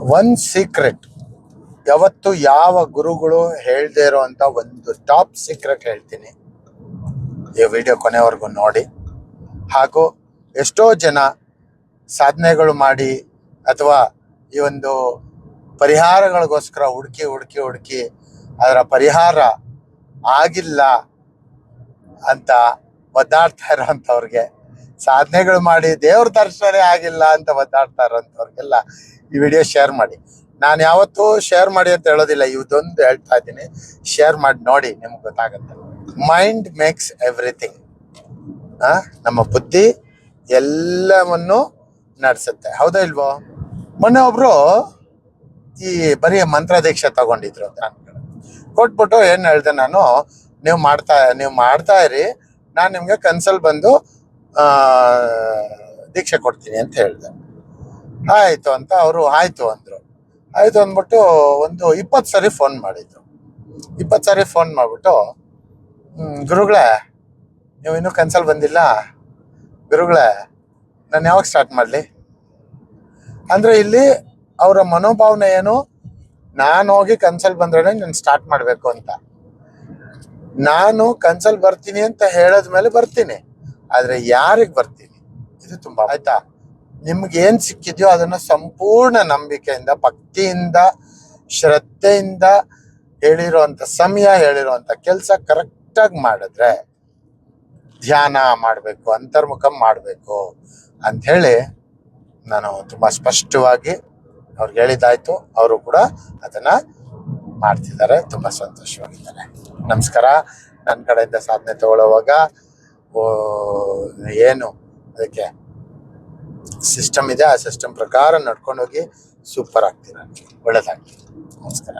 ಒಂದ್ ಸೀಕ್ರೆಟ್ ಯಾವತ್ತು ಯಾವ ಗುರುಗಳು ಹೇಳದೇ ಇರೋವಂಥ ಒಂದು ಟಾಪ್ ಸೀಕ್ರೆಟ್ ಹೇಳ್ತೀನಿ. ಈ ವಿಡಿಯೋ ಕೊನೆವರೆಗೂ ನೋಡಿ. ಹಾಗೂ ಎಷ್ಟೋ ಜನ ಸಾಧನೆಗಳು ಮಾಡಿ ಅಥವಾ ಈ ಒಂದು ಪರಿಹಾರಗಳಿಗೋಸ್ಕರ ಹುಡುಕಿ ಹುಡುಕಿ ಹುಡುಕಿ ಅದರ ಪರಿಹಾರ ಆಗಿಲ್ಲ ಅಂತ ಒದ್ದಾಡ್ತಾ ಇರೋಂಥವ್ರಿಗೆ, ಸಾಧನೆಗಳು ಮಾಡಿ ದೇವ್ರ ದರ್ಶನ ಆಗಿಲ್ಲ ಅಂತ ಒದ್ದಾಡ್ತಾ ಇರೋಂಥವ್ರಿಗೆಲ್ಲ ಈ ವಿಡಿಯೋ ಶೇರ್ ಮಾಡಿ. ನಾನು ಯಾವತ್ತೂ ಶೇರ್ ಮಾಡಿ ಅಂತ ಹೇಳೋದಿಲ್ಲ ಇದೊಂದು ಹೇಳ್ತಾ ಇದ್ದೀನಿ. ಶೇರ್ ಮಾಡಿ ನೋಡಿ, ನಿಮ್ಗೆ ಗೊತ್ತಾಗುತ್ತೆ. ಮೈಂಡ್ ಮೇಕ್ಸ್ ಎವ್ರಿಥಿಂಗ್ ನಮ್ಮ ಬುದ್ಧಿ ಎಲ್ಲವನ್ನು ನಡೆಸುತ್ತೆ. ಹೌದಾ ಇಲ್ವೋ? ಮೊನ್ನೆ ಒಬ್ರು ಈ ಬರೀ ಮಂತ್ರ ದೀಕ್ಷೆ ತಗೊಂಡಿದ್ರು ನಾನು ಕೊಟ್ಬಿಟ್ಟು ಏನು ಹೇಳ್ದೆ ನಾನು, ನೀವು ಮಾಡ್ತಾ ನೀವು ಮಾಡ್ತಾ ಇರಿ. ನಾನು ನಿಮಗೆ ಕನ್ಸಲ್ ಬಂದು ದೀಕ್ಷೆ ಕೊಡ್ತೀನಿ ಅಂತ ಹೇಳ್ದೆ. ಆಯ್ತು ಅಂತ ಅವರು ಆಯಿತು ಅಂದರು. ಆಯಿತು ಅಂದ್ಬಿಟ್ಟು ಒಂದು ಇಪ್ಪತ್ತು ಸರಿ ಫೋನ್ ಮಾಡಿದ್ರು. ಇಪ್ಪತ್ತು ಸರಿ ಫೋನ್ ಮಾಡಿಬಿಟ್ಟು "ಹ್ಮ್, ಗುರುಗಳೇ ನೀವು ಇನ್ನೂ ಕನ್ಸಲ್ ಬಂದಿಲ್ಲ. ಗುರುಗಳೇ ನಾನು ಯಾವಾಗ ಸ್ಟಾರ್ಟ್ ಮಾಡಲಿ? ಅಂದರೆ ಇಲ್ಲಿ ಅವರ ಮನೋಭಾವನೆ ಏನು? ನಾನು ಹೋಗಿ ಕನ್ಸಲ್ ಬಂದ್ರೆ ನಾನು ಸ್ಟಾರ್ಟ್ ಮಾಡಬೇಕು ಅಂತ. ನಾನು ಕನ್ಸಲ್ ಬರ್ತೀನಿ ಅಂತ ಹೇಳದ್ಮೇಲೆ ಬರ್ತೀನಿ. ಆದರೆ ಯಾರಿಗೆ ಬರ್ತೀನಿ? ಇದು ತುಂಬ ಆಯ್ತಾ? ನಿಮ್ಗೆ ಏನು ಸಿಕ್ಕಿದೆಯೋ ಅದನ್ನ ಸಂಪೂರ್ಣ ನಂಬಿಕೆಯಿಂದ, ಭಕ್ತಿಯಿಂದ, ಶ್ರದ್ಧೆಯಿಂದ ಹೇಳಿರುವಂಥ ಸಮಯ ಹೇಳಿರುವಂಥ ಕೆಲಸ ಕರೆಕ್ಟಾಗಿ ಮಾಡಿದ್ರೆ ಧ್ಯಾನ ಮಾಡಬೇಕು, ಅಂತರ್ಮುಖ ಮಾಡಬೇಕು ಹೇಳಿ ನಾನು ತುಂಬಾ ಸ್ಪಷ್ಟವಾಗಿ ಅವ್ರಿಗೆ ಹೇಳಿದ್ದಾಯ್ತು. ಅವರು ಕೂಡ ಅದನ್ನ ಮಾಡ್ತಿದ್ದಾರೆ. ತುಂಬಾ ಸಂತೋಷವಾಗಿದ್ದಾರೆ. ನಮಸ್ಕಾರ. ನನ್ನ ಕಡೆಯಿಂದ ಸಾಧನೆ ತಗೊಳ್ಳುವಾಗ ಏನು ಅದಕ್ಕೆ? ಸಿಸ್ಟಮ್ ಇದೆ ಆ ಸಿಸ್ಟಮ್ ಪ್ರಕಾರ ನಡ್ಕೊಂಡು ಹೋಗಿ ಸೂಪರ್ ಆಗ್ತೀರ. ಒಳ್ಳೇದಾಗ್ತೀರ ನಮಸ್ಕಾರ.